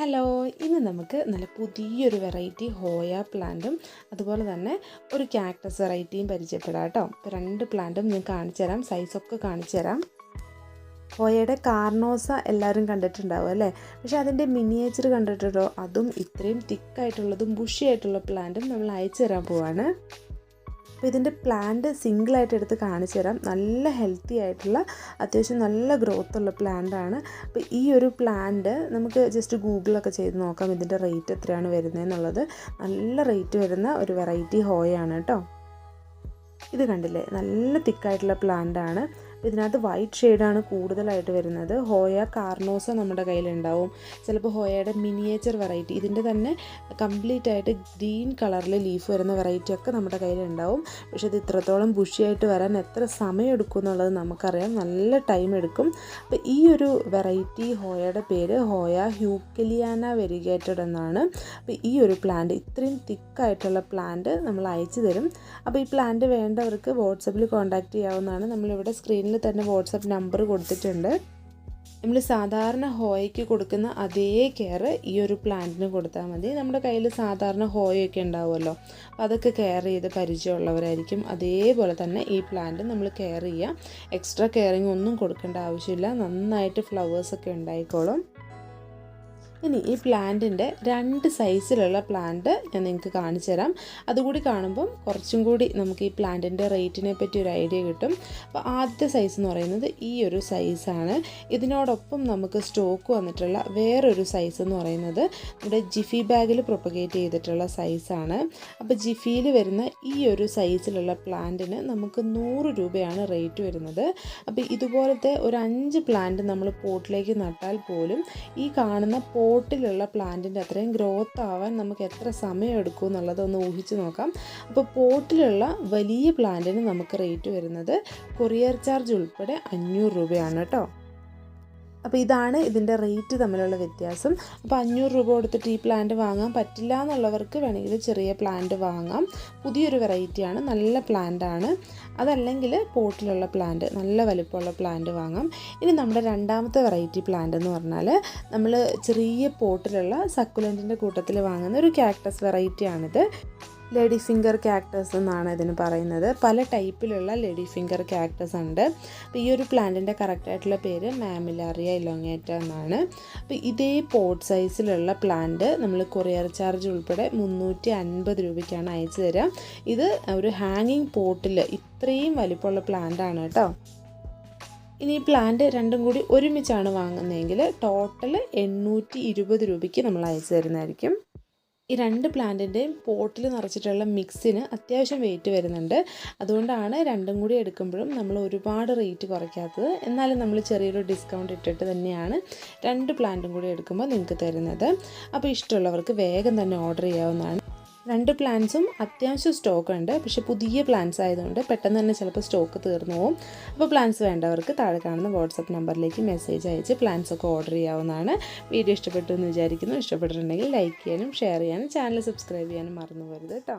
Hello ഇന്ന് നമുക്ക് നല്ല പുതിയൊരു വെറൈറ്റി ഹോയ പ്ലാന്റും അതുപോലെ തന്നെ ഒരു ക്യാക്ടസ് വെറൈറ്റിയും പരിചയപ്പെടാം കേട്ടോ. ഇപ്പോൾ രണ്ട് പ്ലാന്റും ഞാൻ കാണിച്ചു തരാം സൈസൊക്കെ കാണിച്ചു തരാം. ഹോയയുടെ കാർണോസ എല്ലാവരും കണ്ടിട്ടുണ്ടാവും അല്ലേ? പക്ഷെ അതിന്റെ മിനിയേച്ചർ കണ്ടിട്ടുണ്ടോ? അതും ഇത്രയും തിക്കായിട്ടുള്ളതും ബുഷിയായിട്ടുള്ള പ്ലാന്റും നമ്മൾ അയച്ചു തരാൻ പോവാണ്. അപ്പോൾ ഇതിന്റെ പ്ലാന്റ് സിംഗിളായിട്ട് എടുത്ത് കാണിച്ചു തരാം. നല്ല ഹെൽത്തി ആയിട്ടുള്ള അത്യാവശ്യം നല്ല ഗ്രോത്ത് ഉള്ള പ്ലാന്റാണ് അപ്പോൾ ഈ ഒരു പ്ലാന്റ് നമുക്ക് ജസ്റ്റ് ഗൂഗിളൊക്കെ ചെയ്ത് നോക്കാം ഇതിന്റെ റേറ്റ് എത്രയാണ് വരുന്നതെന്നുള്ളത് നല്ല റേറ്റ് വരുന്ന ഒരു വെറൈറ്റി ഹോയാണ് കേട്ടോ. ഇത് കണ്ടില്ലേ? നല്ല തിക്കായിട്ടുള്ള പ്ലാന്റ് ആണ്. ഇതിനകത്ത് വൈറ്റ് ഷെയ്ഡാണ് കൂടുതലായിട്ട് വരുന്നത്. ഹോയ കാർണോസ നമ്മുടെ കയ്യിലുണ്ടാവും. ചിലപ്പോൾ ഹോയയുടെ മിനിയേച്ചർ വെറൈറ്റി ഇതിന്റെ തന്നെ കംപ്ലീറ്റ് ആയിട്ട് ഗ്രീൻ കളറിൽ ലീഫ് വരുന്ന വെറൈറ്റി ഒക്കെ നമ്മുടെ കയ്യിലുണ്ടാവും. പക്ഷെ ഇത് ഇത്രത്തോളം ബുഷിയായിട്ട് വരാൻ എത്ര സമയം എടുക്കും എന്നുള്ളത് നമുക്കറിയാം. നല്ല ടൈം എടുക്കും. അപ്പോൾ ഈ ഒരു വെറൈറ്റി ഹോയയുടെ പേര് ഹോയ ഹ്യൂക്കലിയാന വെരിഗേറ്റഡ് എന്നാണ്. അപ്പോൾ ഈ ഒരു പ്ലാന്റ് ഇത്രയും തിക്കായിട്ടുള്ള പ്ലാന്റ് നമ്മൾ അയച്ചു തരും. അപ്പോൾ ഈ പ്ലാന്റ് വേണ്ടവർക്ക് വാട്സപ്പിൽ കോൺടാക്റ്റ് ചെയ്യാവുന്നതാണ്. നമ്മളിവിടെ സ്ക്രീനിൽ തന്നെ വാട്സപ്പ് നമ്പർ കൊടുത്തിട്ടുണ്ട്. നമ്മൾ സാധാരണ ഹോയയ്ക്ക് കൊടുക്കുന്ന അതേ കെയർ ഈ ഒരു പ്ലാന്റിന് കൊടുത്താൽ മതി. നമ്മുടെ കയ്യിൽ സാധാരണ ഹോയൊക്കെ ഉണ്ടാവുമല്ലോ. അപ്പോൾ അതൊക്കെ കെയർ ചെയ്ത് പരിചയമുള്ളവരായിരിക്കും. അതേപോലെ തന്നെ ഈ പ്ലാന്റ് നമ്മൾ കെയർ ചെയ്യുക എക്സ്ട്രാ കെയറിങ് ഒന്നും കൊടുക്കേണ്ട ആവശ്യമില്ല. നന്നായിട്ട് ഫ്ലവേഴ്സൊക്കെ ഉണ്ടായിക്കോളും. ഇനി ഈ പ്ലാന്റിന്റെ രണ്ട് സൈസിലുള്ള പ്ലാന്റ് ഞാൻ നിങ്ങൾക്ക് കാണിച്ചു തരാം. അതുകൂടി കാണുമ്പം കുറച്ചും കൂടി നമുക്ക് ഈ പ്ലാന്റിന്റെ റേറ്റിനെ പറ്റി ഒരു ഐഡിയ കിട്ടും. അപ്പോൾ ആദ്യത്തെ സൈസ് എന്ന് പറയുന്നത് ഈ ഒരു സൈസാണ് ഇതിനോടൊപ്പം നമുക്ക് സ്റ്റോക്ക് വന്നിട്ടുള്ള വേറൊരു സൈസ് എന്ന് പറയുന്നത് നമ്മുടെ ജിഫി ബാഗിൽ പ്രൊപ്പഗേറ്റ് ചെയ്തിട്ടുള്ള സൈസാണ് അപ്പോൾ ജിഫിയിൽ വരുന്ന ഈ ഒരു സൈസിലുള്ള പ്ലാന്റിന് നമുക്ക് നൂറ് രൂപയാണ് റേറ്റ് വരുന്നത്. അപ്പോൾ ഇതുപോലത്തെ ഒരു അഞ്ച് പ്ലാന്റ് നമ്മൾ പോട്ടിലേക്ക് നട്ടാൽ പോലും ഈ കാണുന്ന പോട്ടിലുള്ള പ്ലാന്റിന്റെ അത്രയും ഗ്രോത്ത് ആവാൻ നമുക്ക് എത്ര സമയം എടുക്കും എന്നുള്ളത് ഒന്ന് ഊഹിച്ച് നോക്കാം. അപ്പോൾ പോട്ടിലുള്ള വലിയ പ്ലാന്റിന് നമുക്ക് റേറ്റ് വരുന്നത് കൊറിയർ ചാർജ് ഉൾപ്പെടെ അഞ്ഞൂറ് രൂപയാണ് കേട്ടോ. അപ്പോൾ ഇതാണ് ഇതിന്റെ റേറ്റ് തമ്മിലുള്ള വ്യത്യാസം. അപ്പോൾ അഞ്ഞൂറ് രൂപ കൊടുത്തിട്ട് ഈ പ്ലാന്റ് വാങ്ങാൻ പറ്റില്ല എന്നുള്ളവർക്ക് വേണമെങ്കിൽ ചെറിയ പ്ലാന്റ് വാങ്ങാം. പുതിയൊരു വെറൈറ്റിയാണ് നല്ല പ്ലാന്റ് ആണ്. അതല്ലെങ്കിൽ പോട്ടിലുള്ള പ്ലാന്റ് നല്ല വലിപ്പമുള്ള പ്ലാന്റ് വാങ്ങാം. ഇനി നമ്മുടെ രണ്ടാമത്തെ വെറൈറ്റി പ്ലാന്റ് എന്ന് പറഞ്ഞാൽ നമ്മൾ ചെറിയ പോട്ടിലുള്ള സക്കുലന്റിന്റെ കൂട്ടത്തിൽ വാങ്ങുന്ന ഒരു ക്യാക്ടസ് വെറൈറ്റിയാണിത് ലേഡി ഫിംഗർ ക്യാക്ടസ് എന്നാണ് ഇതിന് പറയുന്നത്. പല ടൈപ്പിലുള്ള ലേഡി ഫിംഗർ ക്യാക്ടസ് ഉണ്ട്. അപ്പോൾ ഈ ഒരു പ്ലാന്റിന്റെ കറക്റ്റായിട്ടുള്ള പേര് മാമിലാറിയ ഇലോങ്ങേറ്റ എന്നാണ്. അപ്പോൾ ഇതേ പോട്ട് സൈസിലുള്ള പ്ലാന്റ് നമ്മൾ കൊറിയർ ചാർജ് ഉൾപ്പെടെ മുന്നൂറ്റി അൻപത് രൂപയ്ക്കാണ് അയച്ചു തരിക ഇത് ഒരു ഹാങ്ങിങ് പോട്ടിൽ ഇത്രയും വലിപ്പമുള്ള പ്ലാന്റ് ആണ് കേട്ടോ. ഇനി ഈ പ്ലാന്റ് രണ്ടും കൂടി ഒരുമിച്ചാണ് വാങ്ങുന്നതെങ്കിൽ ടോട്ടൽ എണ്ണൂറ്റി ഇരുപത് രൂപയ്ക്ക് നമ്മൾ അയച്ചു തരുന്നതായിരിക്കും. ഈ രണ്ട് പ്ലാന്റിന്റെയും പോട്ടിൽ നിറച്ചിട്ടുള്ള മിക്സിന് അത്യാവശ്യം വെയിറ്റ് വരുന്നുണ്ട്. അതുകൊണ്ടാണ് രണ്ടും കൂടി എടുക്കുമ്പോഴും നമ്മൾ ഒരുപാട് റേറ്റ് കുറയ്ക്കാത്തത്. എന്നാലും നമ്മൾ ചെറിയൊരു ഡിസ്കൗണ്ട് ഇട്ടിട്ട് തന്നെയാണ് രണ്ട് പ്ലാന്റും കൂടി എടുക്കുമ്പോൾ നിങ്ങൾക്ക് തരുന്നത്. അപ്പോൾ ഇഷ്ടമുള്ളവർക്ക് വേഗം തന്നെ ഓർഡർ ചെയ്യാവുന്നതാണ്. രണ്ട് പ്ലാൻസും അത്യാവശ്യം സ്റ്റോക്ക് ഉണ്ട്. പക്ഷേ പുതിയ പ്ലാൻസ് ആയതുകൊണ്ട് പെട്ടെന്ന് തന്നെ ചിലപ്പോൾ സ്റ്റോക്ക് തീർന്നു പോകും. അപ്പോൾ പ്ലാൻസ് വേണ്ടവർക്ക് താഴെ കാണുന്ന വാട്സപ്പ് നമ്പറിലേക്ക് മെസ്സേജ് അയച്ച് പ്ലാന്റ്സ് ഒക്കെ ഓർഡർ ചെയ്യാവുന്നതാണ്. വീഡിയോ ഇഷ്ടപ്പെട്ടു എന്ന് വിചാരിക്കുന്നു. ഇഷ്ടപ്പെട്ടിട്ടുണ്ടെങ്കിൽ ലൈക്ക് ചെയ്യാനും ഷെയർ ചെയ്യാനും ചാനൽ സബ്സ്ക്രൈബ് ചെയ്യാനും മറന്നു പോരുത് കേട്ടോ.